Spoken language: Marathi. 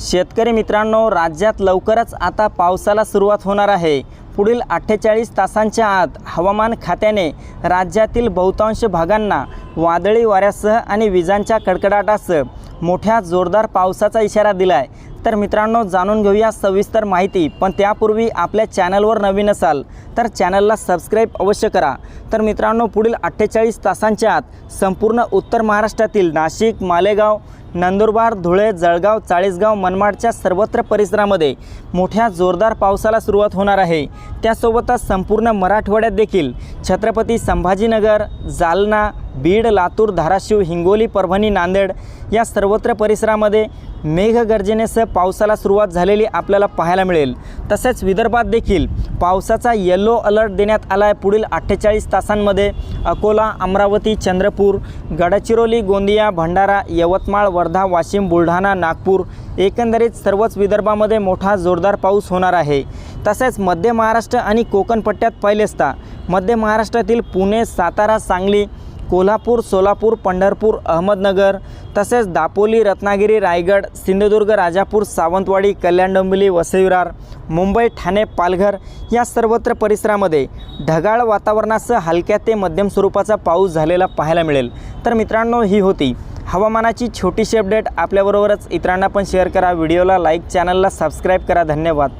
शेतकरी मित्रांनो राज्यात लवकरच आता पावसाला सुरुवात होणार आहे. पुढील अठ्ठेचाळीस तासांच्या आत हवामान खात्याने राज्यातील बहुतांश भागांना वादळी वाऱ्यासह आणि विजांच्या कडकडाटासह मोठ्या जोरदार पावसाचा इशारा दिला आहे तर मित्रांनो जाणून घेऊया सविस्तर माहिती पण त्यापूर्वी आपल्या चॅनलवर नवीन असाल तर चॅनलला सबस्क्राईब अवश्य करा. तर मित्रांनो पुढील अठ्ठेचाळीस तासांच्या आत संपूर्ण उत्तर महाराष्ट्रातील नाशिक मालेगाव नंदुरबार धुळे जळगाव चाळीसगाव मनमाडच्या सर्वत्र परिसरामध्ये मोठ्या जोरदार पावसाला सुरुवात होणार आहे. त्यासोबतच संपूर्ण मराठवाड्यात देखील छत्रपती संभाजीनगर जालना बीड लातूर धाराशिव हिंगोली परभणी नांदेड या सर्वत्र परिसरामध्ये मेघगर्जनेसह पावसाला सुरुवात झालेली आपल्याला पाहायला मिळेल. तसेच विदर्भात देखील पावसाचा येलो अलर्ट देण्यात आला आहे पुढील अठ्ठेचाळीस तासांमध्ये अकोला अमरावती चंद्रपूर गडचिरोली गोंदिया भंडारा यवतमाळ वर्धा वाशिम बुलढाणा नागपूर एकंदरीत सर्वच विदर्भामध्ये मोठा जोरदार पाऊस होणार आहे. तसेच मध्य महाराष्ट्र आणि कोकणपट्ट्यात पहिलेचता असता मध्य महाराष्ट्रातील पुणे सातारा सांगली कोल्हापूर सोलापूर पंढरपूर अहमदनगर तसेच दापोली रत्नागिरी रायगड सिंधुदुर्ग राजापूर सावंतवाडी कल्याण डोंबिवली वसईविरार मुंबई ठाणे पालघर या सर्वत्र परिसरामध्ये ढगाळ वातावरणासह हलक्या ते मध्यम स्वरूपाचा पाऊस झालेला पाहायला मिळेल. तर मित्रांनो ही होती हवामानाची छोटीशी अपडेट. आपल्याबरोबरच इतरांना पण शेअर करा. व्हिडिओला लाईक चॅनलला सबस्क्राईब करा. धन्यवाद.